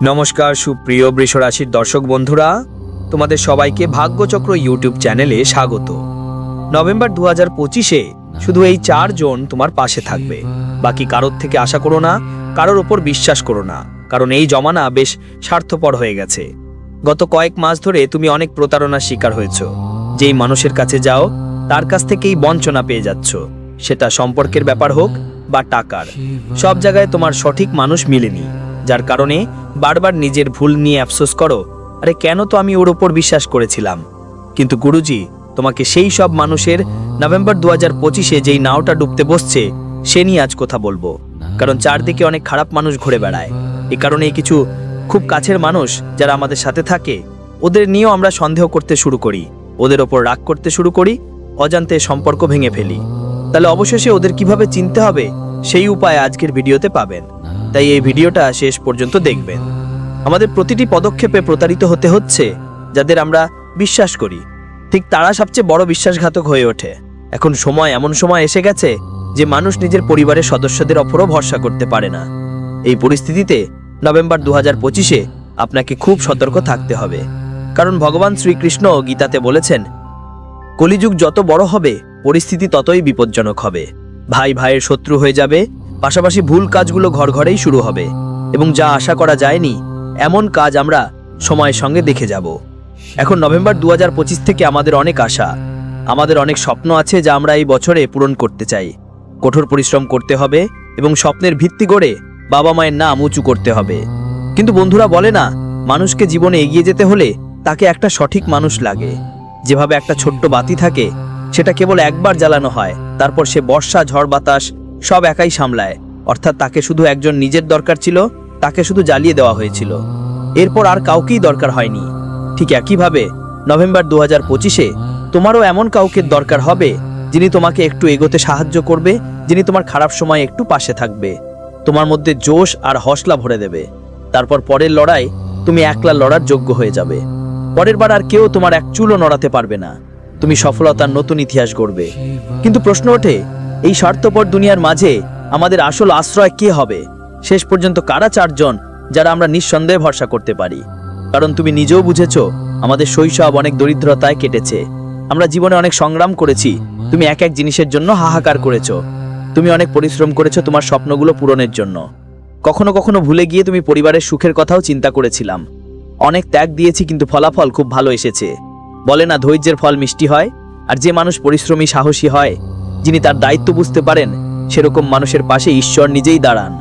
নমস্কার, সুপ্রিয় বৃষরাশির দর্শক বন্ধুরা। তোমাদের সবাইকে ভাগ্যচক্র ইউটিউব চ্যানেলে স্বাগত। নভেম্বর দু হাজার পঁচিশে শুধু এই চারজন তোমার পাশে থাকবে। বাকি কারোর থেকে আশা করো না, কারোর ওপর বিশ্বাস করো না, কারণ এই জমানা বেশ স্বার্থপর হয়ে গেছে। গত কয়েক মাস ধরে তুমি অনেক প্রতারণার শিকার হয়েছ। যেই মানুষের কাছে যাও, তার কাছ থেকেই বঞ্চনা পেয়ে যাচ্ছ। সেটা সম্পর্কের ব্যাপার হোক বা টাকার, সব জায়গায় তোমার সঠিক মানুষ মিলেনি। যার কারণে বারবার নিজের ভুল নিয়ে আফসোস করো। আরে কেন তো আমি ওর ওপর বিশ্বাস করেছিলাম? কিন্তু গুরুজি, তোমাকে সেই সব মানুষের নভেম্বর দু হাজার পঁচিশে যেই নাওটা ডুবতে বসছে, সে নিয়ে আজ কথা বলব। কারণ চারদিকে অনেক খারাপ মানুষ ঘুরে বেড়ায়। এ কারণে কিছু খুব কাছের মানুষ যারা আমাদের সাথে থাকে, ওদের নিয়েও আমরা সন্দেহ করতে শুরু করি। ওদের ওপর রাগ করতে শুরু করি, অজান্তে সম্পর্ক ভেঙে ফেলি। তাহলে অবশেষে ওদের কীভাবে চিনতে হবে, সেই উপায় আজকের ভিডিওতে পাবেন। তাই এই ভিডিওটা শেষ পর্যন্ত দেখবেন। আমাদের প্রতিটি পদক্ষেপে প্রতারিত হতে হচ্ছে, যাদের আমরা বিশ্বাস করি। ঠিক তারা সবচেয়ে বড় বিশ্বাসঘাতক হয়ে ওঠে। এখন সময় এমন সময় এসে গেছে যে মানুষ নিজের পরিবারের সদস্যদের ওপরও ভরসা করতে পারে না। এই পরিস্থিতিতে নভেম্বর দু হাজার পঁচিশে আপনাকে খুব সতর্ক থাকতে হবে। কারণ ভগবান শ্রীকৃষ্ণ গীতাতে বলেছেন, কলিযুগ যত বড় হবে, পরিস্থিতি ততই বিপজ্জনক হবে। ভাই ভাইয়ের শত্রু হয়ে যাবে পাশাপাশি ভুল কাজগুলো ঘর ঘরেই শুরু হবে এবং যা আশা করা যায়নি, এমন কাজ আমরা সময়ের সঙ্গে দেখে যাব। এখন নভেম্বর দু হাজার পঁচিশ থেকে আমাদের অনেক আশা, আমাদের অনেক স্বপ্ন আছে যা আমরা এই বছরে পূরণ করতে চাই। কঠোর পরিশ্রম করতে হবে এবং স্বপ্নের ভিত্তি গড়ে বাবা মায়ের নাম উঁচু করতে হবে। কিন্তু বন্ধুরা বলে না, মানুষকে জীবনে এগিয়ে যেতে হলে তাকে একটা সঠিক মানুষ লাগে। যেভাবে একটা ছোট্ট বাতি থাকে, সেটা কেবল একবার জ্বালানো হয়, তারপর সে বর্ষা, ঝড় বাতাস সব একাই সামলায়। অর্থাৎ তাকে শুধু একজন নিজের দরকার ছিল, তাকে শুধু জ্বালিয়ে দেওয়া হয়েছিল। এরপর আর কাউকেই দরকার হয়নি। ঠিক একইভাবে, নভেম্বর দু হাজার পঁচিশে তোমারও এমন কাউকে দরকার হবে, যিনি তোমাকে একটু এগোতে সাহায্য করবে, যিনি তোমার খারাপ সময় একটু পাশে থাকবে। তোমার মধ্যে জোশ আর হসলা ভরে দেবে। তারপর পরের লড়াই তুমি একলা লড়ার যোগ্য হয়ে যাবে। পরের বার আর কেউ তোমার এক চুলও নড়াতে পারবে না। তুমি সফলতার নতুন ইতিহাস গড়বে। কিন্তু প্রশ্ন ওঠে এই স্বার্থপর দুনিয়ার মাঝে আমাদের আসল আশ্রয় কে হবে? শেষ পর্যন্ত কারা চারজন যারা আমরা নিঃসন্দেহে ভরসা করতে পারি? কারণ তুমি নিজেও বুঝেছ, আমাদের শৈশব অনেক দরিদ্রতায় কেটেছে। আমরা জীবনে অনেক সংগ্রাম করেছি, তুমি এক এক জিনিসের জন্য হাহাকার করেছ। তুমি অনেক পরিশ্রম করেছ তোমার স্বপ্নগুলো পূরণের জন্য। কখনো কখনো ভুলে গিয়ে তুমি পরিবারের সুখের কথাও চিন্তা করেছিলাম। অনেক ত্যাগ দিয়েছি কিন্তু ফলাফল খুব ভালো এসেছে। বলে না ধৈর্যের ফল মিষ্টি হয়, আর যে মানুষ পরিশ্রমী সাহসী হয় যিনি তার দায়িত্ব বুঝতে পারেন, সেরকম মানুষের পাশে ঈশ্বর নিজেই দাঁড়ান।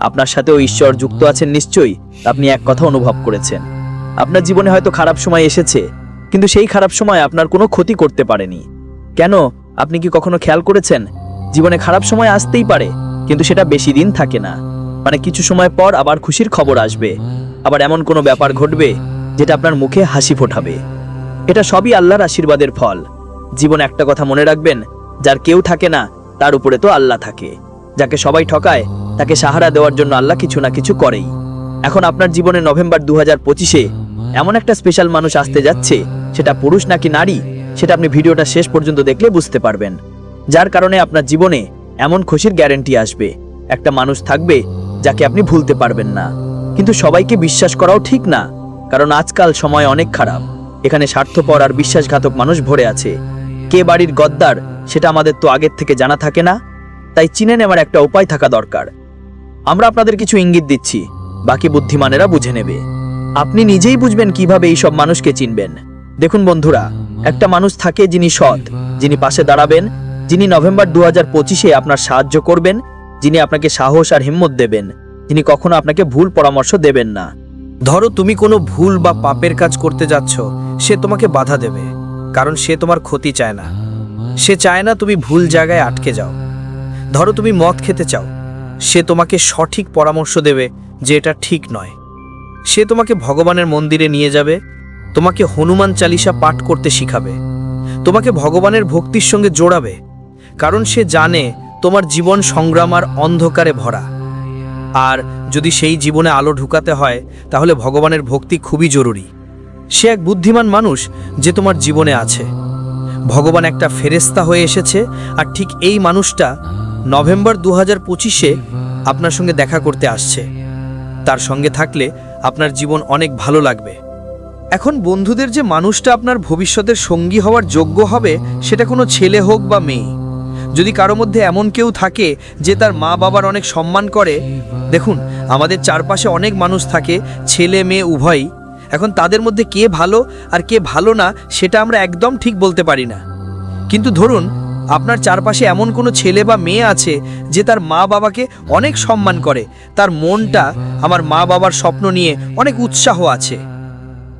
আপনার সাথেও ঈশ্বর যুক্ত আছেন নিশ্চয়ই, আপনি এক কথা অনুভব করেছেন। আপনার জীবনে হয়তো খারাপ সময় এসেছে, কিন্তু সেই খারাপ সময় আপনার কোনো ক্ষতি করতে পারেনি। কেন? আপনি কি কখনো খেয়াল করেছেন? জীবনে খারাপ সময় আসতেই পারে, কিন্তু সেটা বেশি দিন থাকে না। মানে কিছু সময় পর আবার খুশির খবর আসবে। আবার এমন কোনো ব্যাপার ঘটবে, যেটা আপনার মুখে হাসি ফোটাবে। এটা সবই আল্লাহর আশীর্বাদের ফল। জীবন একটা কথা মনে রাখবেন যার কেউ থাকে না, তার উপরে তো আল্লাহ থাকে। যাকে সবাই ঠকায়, তাকে সাহারা দেওয়ার জন্য আল্লাহ কিছু না কিছু করেই। এখন আপনার জীবনে নভেম্বর দু হাজার এমন একটা স্পেশাল মানুষ আসতে যাচ্ছে, সেটা পুরুষ নাকি নারী, সেটা আপনি ভিডিওটা শেষ পর্যন্ত দেখলে বুঝতে পারবেন। যার কারণে আপনার জীবনে এমন খুশির গ্যারেন্টি আসবে। একটা মানুষ থাকবে যাকে আপনি ভুলতে পারবেন না। কিন্তু সবাইকে বিশ্বাস করাও ঠিক না, কারণ আজকাল সময় অনেক খারাপ। এখানে স্বার্থপর আর বিশ্বাসঘাতক মানুষ ভরে আছে। কে বাড়ির গদ্দার সেটা আমাদের তো আগের থেকে জানা থাকে না, তাই চিনে নেওয়ার একটা উপায় থাকা দরকার। আমরা আপনাদের কিছু ইঙ্গিত দিচ্ছি, বাকি বুদ্ধিমানেরা বুঝে নেবে। আপনি নিজেই বুঝবেন কীভাবে এই সব মানুষকে চিনবেন। দেখুন বন্ধুরা, একটা মানুষ থাকে যিনি সৎ, যিনি পাশে দাঁড়াবেন, যিনি নভেম্বর দু হাজার পঁচিশে আপনার সাহায্য করবেন, যিনি আপনাকে সাহস আর হিম্মত দেবেন যিনি কখনো আপনাকে ভুল পরামর্শ দেবেন না। ধরো তুমি কোনো ভুল বা পাপের কাজ করতে যাচ্ছ, সে তোমাকে বাধা দেবে। কারণ সে তোমার ক্ষতি চায় না। সে চায় না তুমি ভুল জায়গায় আটকে যাও। ধরো তুমি মদ খেতে চাও। সে তোমাকে সঠিক পরামর্শ দেবে যে এটা ঠিক নয়। সে তোমাকে ভগবানের মন্দিরে নিয়ে যাবে, তোমাকে হনুমান চালিসা পাঠ করতে শিখাবে, তোমাকে ভগবানের ভক্তির সঙ্গে জোড়াবে, কারণ সে জানে তোমার জীবন সংগ্রাম আর অন্ধকারে ভরা। আর যদি সেই জীবনে আলো ঢুকাতে হয়, তাহলে ভগবানের ভক্তি খুবই জরুরি। সে এক বুদ্ধিমান মানুষ যে তোমার জীবনে আছে। ভগবান একটা ফেরেস্তা হয়ে এসেছে আর ঠিক এই মানুষটা নভেম্বর দু হাজার পঁচিশে আপনার সঙ্গে দেখা করতে আসছে। তার সঙ্গে থাকলে আপনার জীবন অনেক ভালো লাগবে। এখন বন্ধুদের যে মানুষটা আপনার ভবিষ্যতের সঙ্গী হওয়ার যোগ্য হবে সেটা কোনো ছেলে হোক বা মেয়ে। যদি কারও মধ্যে এমন কেউ থাকে যে তার মা বাবার অনেক সম্মান করে, দেখুন, আমাদের চারপাশে অনেক মানুষ থাকে ছেলে মেয়ে উভয়ই এখন তাদের মধ্যে কে ভালো আর কে ভালো না, সেটা আমরা একদম ঠিক বলতে পারি না। কিন্তু ধরুন, আপনার চারপাশে এমন কোনো ছেলে বা মেয়ে আছে যে তার মা বাবাকে অনেক সম্মান করে। তার মনটা আমার মা বাবার স্বপ্ন নিয়ে অনেক উৎসাহ আছে।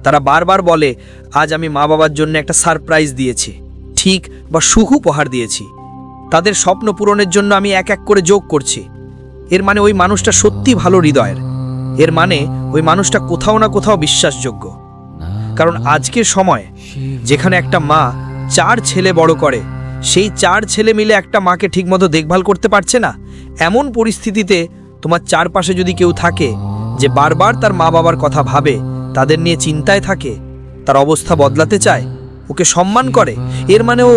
তারা বারবার বলে, আজ আমি মা বাবার জন্য একটা সারপ্রাইজ দিয়েছি। ঠিক বা সুখ উপহার দিয়েছি। তাদের স্বপ্ন পূরণের জন্য আমি এক এক করে যোগ করছি। এর মানে ওই মানুষটা সত্যি ভালো হৃদয়ের। এর মানে ওই মানুষটা কোথাও না কোথাও বিশ্বাসযোগ্য। কারণ আজকের সময় যেখানে একটা মা চার ছেলে বড় করে, সেই চার ছেলে মিলে একটা মাকে ঠিকমতো দেখভাল করতে পারছে না, এমন পরিস্থিতিতে তোমার চারপাশে যদি কেউ থাকে যে বারবার তার মা বাবার কথা ভাবে, তাদের নিয়ে চিন্তায় থাকে, তার অবস্থা বদলাতে চায়, ওকে সম্মান করে, এর মানে ও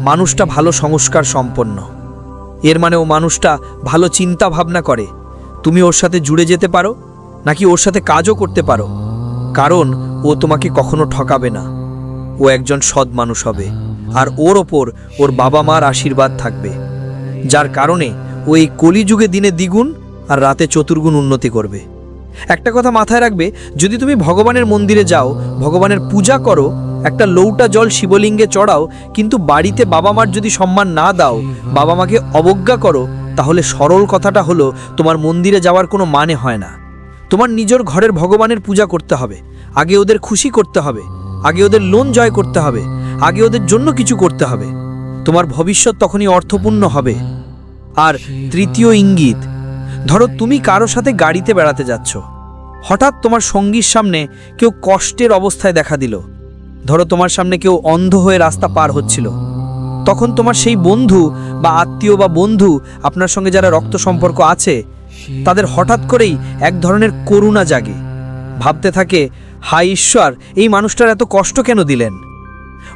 মানুষটা ভালো সংস্কার সম্পন্ন। এর মানে ও মানুষটা ভালো চিন্তা ভাবনা করে। তুমি ওর সাথে জুড়ে যেতে পারো নাকি ওর সাথে কাজও করতে পারো? কারণ ও তোমাকে কখনো ঠকাবে না। ও একজন সৎ মানুষ হবে, আর ওর ওপর ওর বাবা মার আশীর্বাদ থাকবে। যার কারণে ও এই কলিযুগে দিনে দ্বিগুণ আর রাতে চতুর্গুণ উন্নতি করবে। একটা কথা মাথায় রাখবে, যদি তুমি ভগবানের মন্দিরে যাও, ভগবানের পূজা করো, একটা লৌটা জল শিবলিঙ্গে চড়াও, কিন্তু বাড়িতে বাবা মার যদি সম্মান না দাও বাবা মাকে অবজ্ঞা করো, তাহলে সরল কথাটা হলো, তোমার মন্দিরে যাওয়ার কোনো মানে হয় না। তোমার নিজের ঘরের ভগবানের পূজা করতে হবে। আগে ওদের খুশি করতে হবে। আগে ওদের লোন জয় করতে হবে। আগে ওদের জন্য কিছু করতে হবে। তোমার ভবিষ্যৎ তখনই অর্থপূর্ণ হবে। আর তৃতীয় ইঙ্গিত, ধরো তুমি কারও সাথে গাড়িতে বেড়াতে যাচ্ছ। হঠাৎ তোমার সঙ্গীর সামনে কেউ কষ্টের অবস্থায় দেখা দিল। ধরো তোমার সামনে কেউ অন্ধ হয়ে রাস্তা পার হচ্ছিল। তখন তোমার সেই বন্ধু বা আত্মীয় বা বন্ধু আপনার সঙ্গে যারা রক্ত সম্পর্ক আছে তাদের হঠাৎ করেই এক ধরনের করুণা জাগে। ভাবতে থাকে হাই ঈশ্বর, এই মানুষটার এত কষ্ট কেন দিলেন?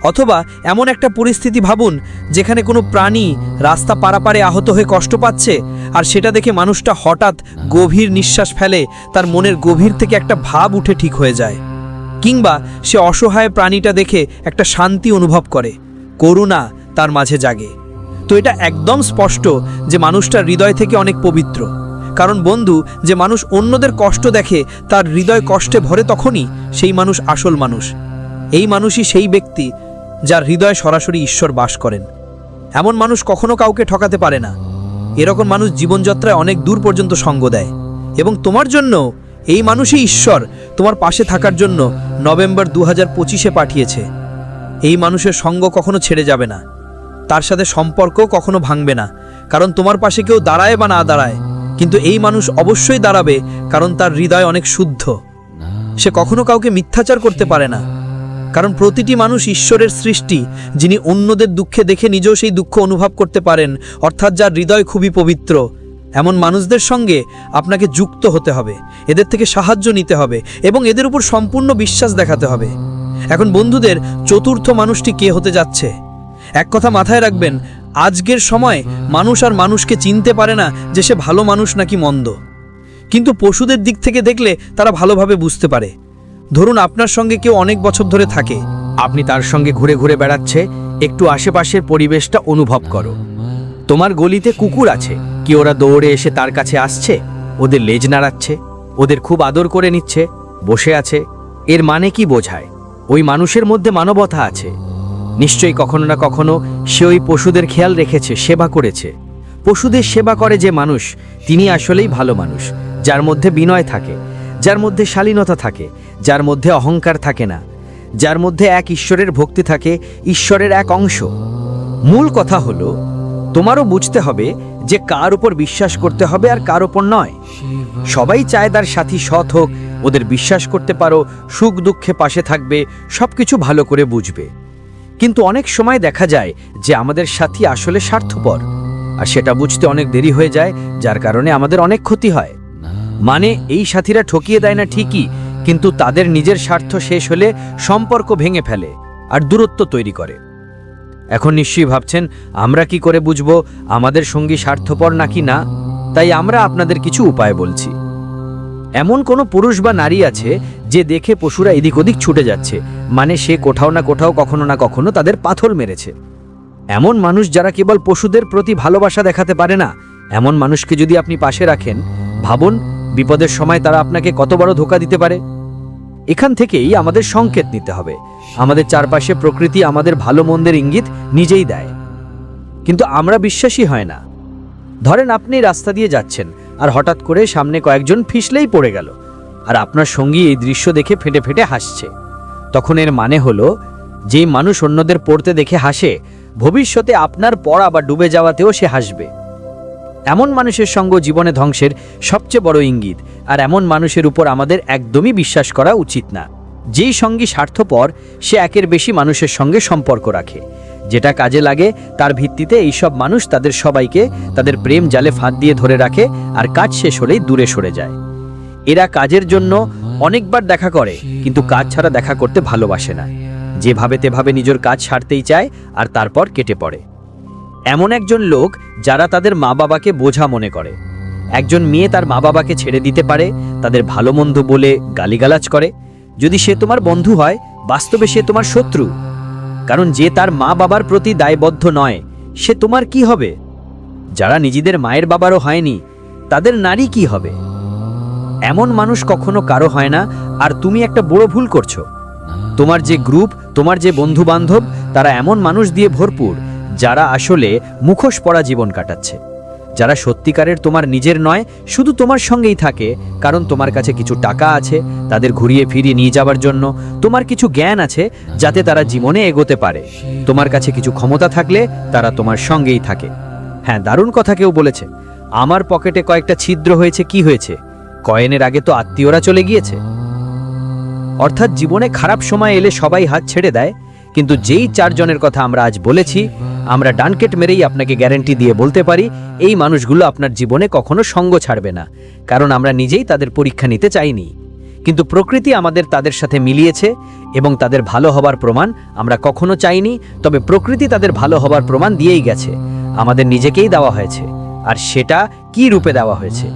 অথবা এমন একটা পরিস্থিতি ভাবুন, যেখানে কোনো প্রাণী রাস্তা পারাপারে আহত হয়ে কষ্ট পাচ্ছে, আর সেটা দেখে মানুষটা হঠাৎ গভীর নিঃশ্বাস ফেলে, তার মনের গভীর থেকে একটা ভাব উঠে ঠিক হয়ে যায়। কিংবা সে অসহায় প্রাণীটা দেখে একটা শান্তি অনুভব করে, করুণা তার মাঝে জাগে। তো এটা একদম স্পষ্ট যে মানুষটা হৃদয় থেকে অনেক পবিত্র। কারণ বন্ধু, যে মানুষ অন্যদের কষ্ট দেখে, তার হৃদয় কষ্টে ভরে তখনই সেই মানুষ আসল মানুষ। এই মানুষই সেই ব্যক্তি যার হৃদয় সরাসরি ঈশ্বর বাস করেন। এমন মানুষ কখনো কাউকে ঠকাতে পারে না। এরকম মানুষ জীবনযাত্রায় অনেক দূর পর্যন্ত সঙ্গ দেয়। এবং তোমার জন্য, এই মানুষই ঈশ্বর, তোমার পাশে থাকার জন্য নভেম্বর দু হাজার পঁচিশে পাঠিয়েছে। এই মানুষের সঙ্গ কখনো ছেড়ে যাবে না। তার সাথে সম্পর্ক কখনো ভাঙবে না। কারণ তোমার পাশে কেউ দাঁড়ায় বা না দাঁড়ায় কিন্তু এই মানুষ অবশ্যই দাঁড়াবে, কারণ তার হৃদয় অনেক শুদ্ধ। সে কখনো কাউকে মিথ্যাচার করতে পারে না। কারণ প্রতিটি মানুষ ঈশ্বরের সৃষ্টি, যিনি অন্যদের দুঃখে দেখে নিজেও সেই দুঃখ অনুভব করতে পারেন, অর্থাৎ যার হৃদয় খুবই পবিত্র। এমন মানুষদের সঙ্গে আপনাকে যুক্ত হতে হবে, এদের থেকে সাহায্য নিতে হবে, এবং এদের উপর সম্পূর্ণ বিশ্বাস দেখাতে হবে। এখন বন্ধুদের, চতুর্থ মানুষটি কে হতে যাচ্ছে? এক কথা মাথায় রাখবেন আজকের সময় মানুষ আর মানুষকে চিনতে পারে না যে সে ভালো মানুষ নাকি মন্দ। কিন্তু পশুদের দিক থেকে দেখলে তারা ভালোভাবে বুঝতে পারে। ধরুন আপনার সঙ্গে কেউ অনেক বছর ধরে থাকে। আপনি তার সঙ্গে ঘুরে ঘুরে বেড়াচ্ছে, একটু আশেপাশের পরিবেশটা অনুভব করো। তোমার গলিতে কুকুর আছে, কি ওরা দৌড়ে এসে তার কাছে আসছে? ওদের লেজ নাড়াচ্ছে, ওদের খুব আদর করে নিচ্ছে, বসে আছে। এর মানে কি বোঝায়? ওই মানুষের মধ্যে মানবতা আছে। নিশ্চয়ই কখনো না কখনো সে ওই পশুদের খেয়াল রেখেছে, সেবা করেছে। পশুদের সেবা করে যে মানুষ, তিনি আসলেই ভালো মানুষ, যার মধ্যে বিনয় থাকে, যার মধ্যে শালীনতা থাকে, যার মধ্যে অহংকার থাকে না, যার মধ্যে এক ঈশ্বরের ভক্তি থাকে, ঈশ্বরের এক অংশ। মূল কথা হলো, তোমারও বুঝতে হবে যে কার উপর বিশ্বাস করতে হবে আর কার উপর নয়। সবাই চায় তার সাথী সৎ হোক, ওদের বিশ্বাস করতে পারো, সুখ দুঃখে পাশে থাকবে, সবকিছু ভালো করে বুঝবে। কিন্তু অনেক সময় দেখা যায় যে আমাদের সাথী আসলে স্বার্থপর। আর সেটা বুঝতে অনেক দেরি হয়ে যায়, যার কারণে আমাদের অনেক ক্ষতি হয়। মানে এই সাথীরা ঠকিয়ে দেয় না ঠিকই, কিন্তু তাদের নিজের স্বার্থ শেষ হলে সম্পর্ক ভেঙে ফেলে আর দূরত্ব তৈরি করে। এখন নিশ্চয়ই ভাবছেন, আমরা কি করে বুঝব আমাদের সঙ্গী স্বার্থপর নাকি না? তাই আমরা আপনাদের কিছু উপায় বলছি। এমন কোনো পুরুষ বা নারী আছে যে দেখে পশুরা এদিক ওদিক ছুটে যাচ্ছে মানে সে কোথাও না কোথাও কখনো না কখনো তাদের পাথর মেরেছে। এমন মানুষ যারা কেবল পশুদের প্রতি ভালোবাসা দেখাতে পারে না, এমন মানুষকে যদি আপনি পাশে রাখেন, ভাবুন, বিপদের সময় তারা আপনাকে কত বড় ধোকা দিতে পারে। এখান থেকেই আমাদের সংকেত নিতে হবে। আমাদের চারপাশে প্রকৃতি আমাদের ভালো মন্দের ইঙ্গিত নিজেই দেয়। কিন্তু আমরা বিশ্বাসী হয় না। ধরেন আপনি রাস্তা দিয়ে যাচ্ছেন, আর হঠাৎ করে সামনে কয়েকজন ফিসলেই পড়ে গেল, আর আপনার সঙ্গী এই দৃশ্য দেখে ফেটে ফেটে হাসছে। তখন এর মানে হলো যেই মানুষ অন্যদের পড়তে দেখে হাসে, ভবিষ্যতে আপনার পড়া বা ডুবে যাওয়াতেও সে হাসবে। এমন মানুষের সঙ্গ জীবনে ধ্বংসের সবচেয়ে বড় ইঙ্গিত, আর এমন মানুষের উপর আমাদের একদমই বিশ্বাস করা উচিত না। যেই সঙ্গী স্বার্থপর, সে একের বেশি মানুষের সঙ্গে সম্পর্ক রাখে। যেটা কাজে লাগে, তার ভিত্তিতে এইসব মানুষ তাদের সবাইকে তাদের প্রেম জালে ফাঁদ দিয়ে ধরে রাখে, আর কাজ শেষ হলেই দূরে সরে যায়। এরা কাজের জন্য অনেকবার দেখা করে, কিন্তু কাজ ছাড়া দেখা করতে ভালোবাসে না। যেভাবে তেভাবে নিজের কাজ ছাড়তেই চায় আর তারপর কেটে পড়ে। এমন একজন লোক যারা তাদের মা বাবাকে বোঝা মনে করে। একজন মেয়ে তার মা বাবাকে ছেড়ে দিতে পারে, তাদের ভালো মন্দ বলে গালিগালাজ করে। যদি সে তোমার বন্ধু হয়, বাস্তবে সে তোমার শত্রু। কারণ যে তার মা বাবার প্রতি দায়বদ্ধ নয়, সে তোমার কি হবে? যারা নিজেদের মায়ের বাবারও হয়নি, তাদের নারী কি হবে? এমন মানুষ কখনো কারও হয় না, আর তুমি একটা বড় ভুল করছ। তোমার যে গ্রুপ, তোমার যে বন্ধু বান্ধব তারা এমন মানুষ দিয়ে ভরপুর, যারা আসলে মুখোশ পড়া জীবন কাটাচ্ছে। যারা সত্যিকারের তোমার নিজের নয়, শুধু তোমার সঙ্গেই থাকে, কারণ তোমার কাছে কিছু টাকা আছে, তাদের ঘুরিয়ে ফিরিয়ে নিয়ে যাওয়ার জন্য। তোমার কিছু জ্ঞান আছে, যাতে তারা জীবনে এগোতে পারে। তোমার কাছে কিছু ক্ষমতা থাকলে, তারা তোমার সঙ্গেই থাকে। হ্যাঁ দারুণ কথা কেউ বলেছে। আমার পকেটে কয়েকটা ছিদ্র হয়েছে, কি হয়েছে? কয়েনের আগে তো আত্মীয়রা চলে গিয়েছে। অর্থাৎ জীবনে খারাপ সময় এলে সবাই হাত ছেড়ে দেয়, কিন্তু যেই চারজনের কথা আমরা আজ বলেছি, আমরা ডানকেট মেরেই আপনাকে গ্যারেন্টি দিয়ে বলতে পারি, এই মানুষগুলো আপনার জীবনে কখনো সঙ্গ ছাড়বে না, কারণ আমরা নিজেই তাদের পরীক্ষা নিতে চাইনি। কিন্তু প্রকৃতি আমাদের তাদের সাথে মিলিয়েছে, এবং তাদের ভালো হবার প্রমাণ আমরা কখনো চাইনি, তবে প্রকৃতি তাদের ভালো হবার প্রমাণ দিয়েই গেছে। আমাদের নিজেকেই দেওয়া হয়েছে, আর সেটা কি রূপে দেওয়া হয়েছে?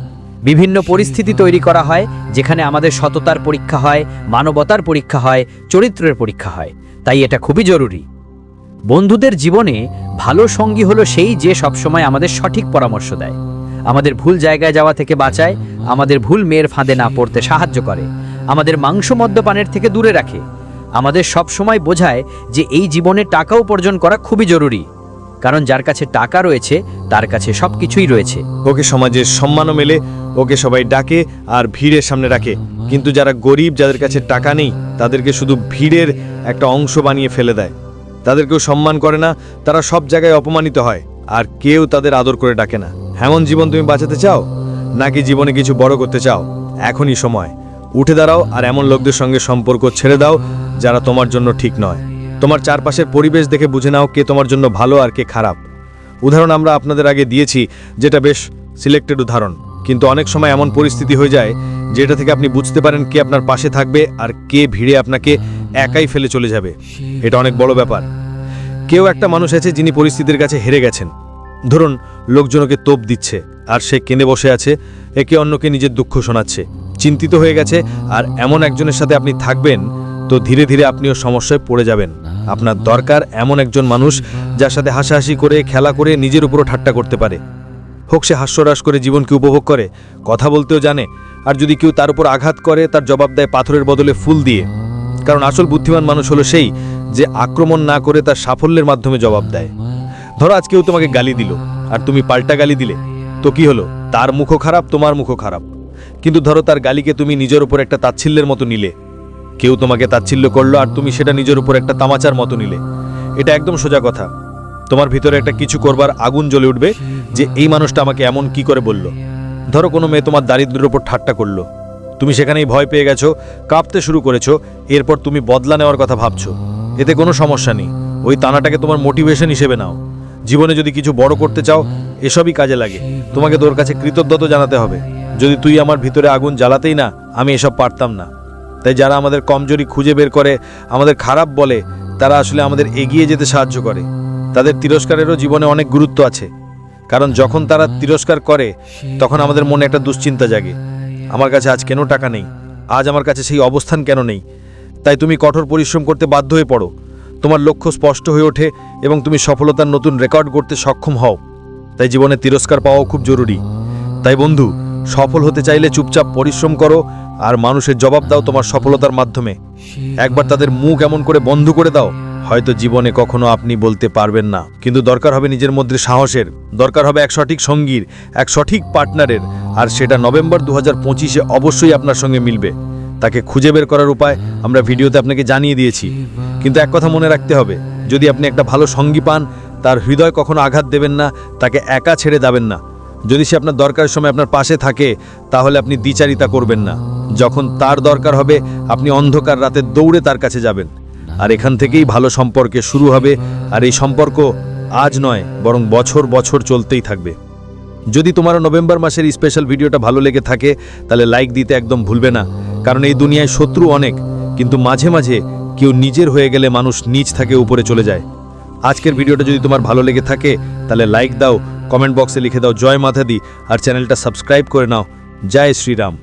বিভিন্ন পরিস্থিতি তৈরি করা হয়, যেখানে আমাদের সততার পরীক্ষা হয়, মানবতার পরীক্ষা হয়, চরিত্রের পরীক্ষা হয়। তাই এটা খুবই জরুরি। বন্ধুদের জীবনে ভালো সঙ্গী হলো সেই যে সবসময় আমাদের সঠিক পরামর্শ দেয়। আমাদের ভুল জায়গায় যাওয়া থেকে বাঁচায়, আমাদের ভুল মেয়ের ফাঁদে না পড়তে সাহায্য করে, আমাদের মাংস মদ্যপানের থেকে দূরে রাখে। আমাদের সব সময় বোঝায় যে এই জীবনে টাকা উপার্জন করা খুবই জরুরি। কারণ যার কাছে টাকা রয়েছে, তার কাছে সব কিছুই রয়েছে। ওকে সমাজের সম্মানও মেলে, ওকে সবাই ডাকে আর ভিড়ের সামনে রাখে। কিন্তু যারা গরিব, যাদের কাছে টাকা নেই, তাদেরকে শুধু ভিড়ের একটা অংশ বানিয়ে ফেলে দেয়। তাদেরকেও সম্মান করে না, তারা সব জায়গায় অপমানিত হয়, আর কেউ তাদের আদর করে ডাকে না। এমন জীবন তুমি বাঁচাতে চাও? নাকি জীবনে কিছু বড় করতে চাও? এখনই সময়। উঠে দাঁড়াও আর এমন লোকদের সঙ্গে সম্পর্ক ছেড়ে দাও, যারা তোমার জন্য ঠিক নয়। তোমার চারপাশের পরিবেশ দেখে বুঝে নাও কে তোমার জন্য ভালো আর কে খারাপ। উদাহরণ আমরা আপনাদের আগে দিয়েছি, যেটা বেশ সিলেক্টেড উদাহরণ। কিন্তু অনেক সময় এমন পরিস্থিতি হয়ে যায়, যেটা থেকে আপনি বুঝতে পারেন কে আপনার পাশে থাকবে আর কে ভিড়ে আপনাকে একাই ফেলে চলে যাবে। এটা অনেক বড় ব্যাপার। কেউ একটা মানুষ আছে যিনি পরিস্থিতির কাছে হেরে গেছেন। ধরুন, লোকজন ওকে তোপ দিচ্ছে, আর সে কেঁদে বসে আছে, একে অন্যকে নিজের দুঃখ শোনাচ্ছে। চিন্তিত হয়ে গেছে, আর এমন একজনের সাথে আপনি থাকবেন, তো ধীরে ধীরে আপনিও সমস্যায় পড়ে যাবেন। আপনার দরকার এমন একজন মানুষ যার সাথে হাসাহাসি করে, খেলা করে নিজের উপরও ঠাট্টা করতে পারে। হোক সে হাস্যরাস করে জীবনকে উপভোগ করে, কথা বলতেও জানে, আর যদি কেউ তার উপর আঘাত করে, তার জবাব দেয় পাথরের বদলে ফুল দিয়ে। কারণ আসল বুদ্ধিমান মানুষ হলো সেই যে আক্রমণ না করে তার সাফল্যের মাধ্যমে জবাব দেয়। ধরো আজ কেউ তোমাকে গালি দিল, আর তুমি পাল্টা গালি দিলে, তো কি হলো? তার মুখও খারাপ, তোমার মুখও খারাপ। কিন্তু ধরো তার গালিকে তুমি নিজের উপর একটা তাচ্ছিল্যের মতো নিলে। কেউ তোমাকে তাচ্ছিল্য করল আর তুমি সেটা নিজের উপর একটা তামাচার মতো নিলে। এটা একদম সোজা কথা। তোমার ভিতরে একটা কিছু করবার আগুন জ্বলে উঠবে যে এই মানুষটা আমাকে এমন কি করে বলল। ধরো কোনো মেয়ে তোমার দারিদ্রের উপর ঠাট্টা করল। তুমি সেখানেই ভয় পেয়ে গেছো, কাঁপতে শুরু করেছ, এরপর তুমি বদলা নেওয়ার কথা ভাবছ। এতে কোনো সমস্যা নেই। ওই তানাটাকে তোমার মোটিভেশন হিসেবে নাও। জীবনে যদি কিছু বড় করতে চাও, এসবই কাজে লাগে। তোমাকে তোর কাছে কৃতজ্ঞতা জানাতে হবে। যদি তুই আমার ভিতরে আগুন জ্বালাতেই না, আমি এসব পারতাম না। তাই যারা আমাদের কমজোরি খুঁজে বের করে, আমাদের খারাপ বলে, তারা আসলে আমাদের এগিয়ে যেতে সাহায্য করে। তাদের তিরস্কারেরও জীবনে অনেক গুরুত্ব আছে। কারণ যখন তারা তিরস্কার করে, তখন আমাদের মনে একটা দুশ্চিন্তা জাগে। আমার কাছে আজ কেন টাকা নেই? আজ আমার কাছে সেই অবস্থান কেন নেই? তাই তুমি কঠোর পরিশ্রম করতে বাধ্য হয়ে পড়ো। তোমার লক্ষ্য স্পষ্ট হয়ে ওঠে এবং তুমি সফলতার নতুন রেকর্ড করতে সক্ষম হও। তাই জীবনে তিরস্কার পাওয়াও খুব জরুরি। তাই বন্ধু সফল হতে চাইলে চুপচাপ পরিশ্রম করো আর মানুষের জবাব দাও তোমার সফলতার মাধ্যমে। একবার তাদের মুখ এমন করে বন্ধ করে দাও, হয়তো জীবনে কখনো আপনি বলতে পারবেন না। কিন্তু দরকার হবে নিজের মধ্যে সাহসের, দরকার হবে এক সঠিক সঙ্গীর, এক সঠিক পার্টনারের, আর সেটা নভেম্বর দু হাজার অবশ্যই আপনার সঙ্গে মিলবে। তাকে খুঁজে বের করার উপায় আমরা ভিডিওতে আপনাকে জানিয়ে দিয়েছি। কিন্তু এক কথা মনে রাখতে হবে, যদি আপনি একটা ভালো সঙ্গী পান, তার হৃদয় কখনো আঘাত দেবেন না, তাকে একা ছেড়ে যাবেন না। যদি সে আপনার দরকারের সময় আপনার পাশে থাকে, তাহলে আপনি দ্বিচারিতা করবেন না। যখন তার দরকার হবে, আপনি অন্ধকার রাতে দৌড়ে তার কাছে যাবেন। আর এখান থেকেই ভালো সম্পর্কে শুরু হবে। আর এই সম্পর্ক আজ নয়, বরং বছর বছর চলতেই থাকবে। যদি তোমার নভেম্বর মাসের স্পেশাল ভিডিওটা ভালো লেগে থাকে, তাহলে লাইক দিতে একদম ভুলবে না। কারণ এই দুনিয়ায় শত্রু অনেক, কিন্তু মাঝে মাঝে কেউ নিজের হয়ে গেলে মানুষ নিজ থাকে, উপরে চলে যায়। আজকের ভিডিওটা যদি তোমার ভালো লেগে থাকে, তাহলে লাইক দাও কমেন্ট বক্সে লিখে দাও। জয় মাথাদি আর চ্যানেলটা সাবস্ক্রাইব করে নাও। জয় শ্রীরাম।